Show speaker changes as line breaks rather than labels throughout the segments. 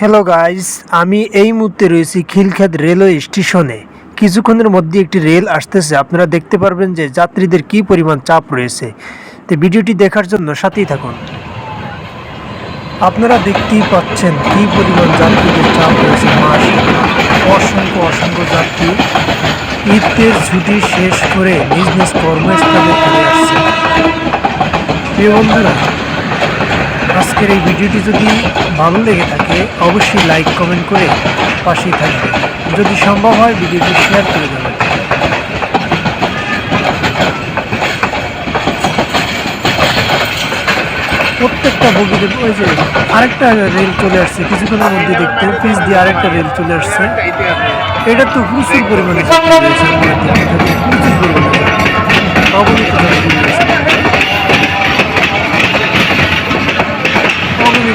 Hello guys আমি এই মুহূর্তে রয়েছি খিলখ্যাত রেলওয়ে স্টেশনে। কিছুক্ষণের মধ্যে একটি রেল আসতেছে। আপনারা দেখতে পারবেন যে যাত্রীদের কি পরিমাণ চাপ রয়েছে। তো ভিডিওটি দেখার জন্য সাথেই থাকুন। আপনারা দেখতেই পাচ্ছেন কি পরিমাণ যাত্রীদের চাপ রয়েছে মাস অসংখ্য অসংখ্য যাত্রী ঈদের ছুটি শেষ করে নিজ নিজ কর্মস্থলে ফিরে আসছে। বন্ধুরা আজকের এই ভিডিওটি যদি ভালো লেগে থাকে, অবশ্যই লাইক কমেন্ট করে পাশেই থাকবে যদি সম্ভব হয়, ভিডিওটি শেয়ার করে দেবেন। প্রত্যেকটা বগিতে, ওই যে আরেকটা রেল চলে আসছে, কিছুক্ষণের মধ্যে দেখতে পিস দিয়ে আরেকটা রেল চলে আসছে। এটা তো প্রচুর পরিমাণে প্রচুর পরিমাণে যাত্রী।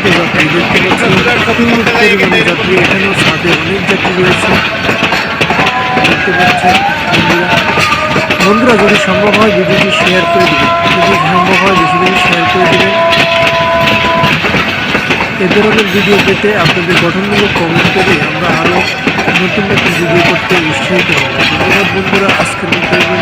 অগণিত যাত্রী দেখতে পাচ্ছেন প্রচুর পরিমাণে যাত্রী সাথে অনেক যাত্রী রয়েছে দেখতে পাচ্ছেন বন্ধুরা বন্ধুরা যদি সম্ভব হয় ভিডিওটি শেয়ার করে দেবেন যদি সম্ভব হয় বেশি বেশি শেয়ার করে দেবেন এ ধরনের ভিডিও পেতে আপনাদের গঠনমূলক কমেন্ট করে আমরা আরও নতুন নতুন ভিডিও করতে উৎসাহিত হব ধন্যবাদ বন্ধুরা আজকের মতো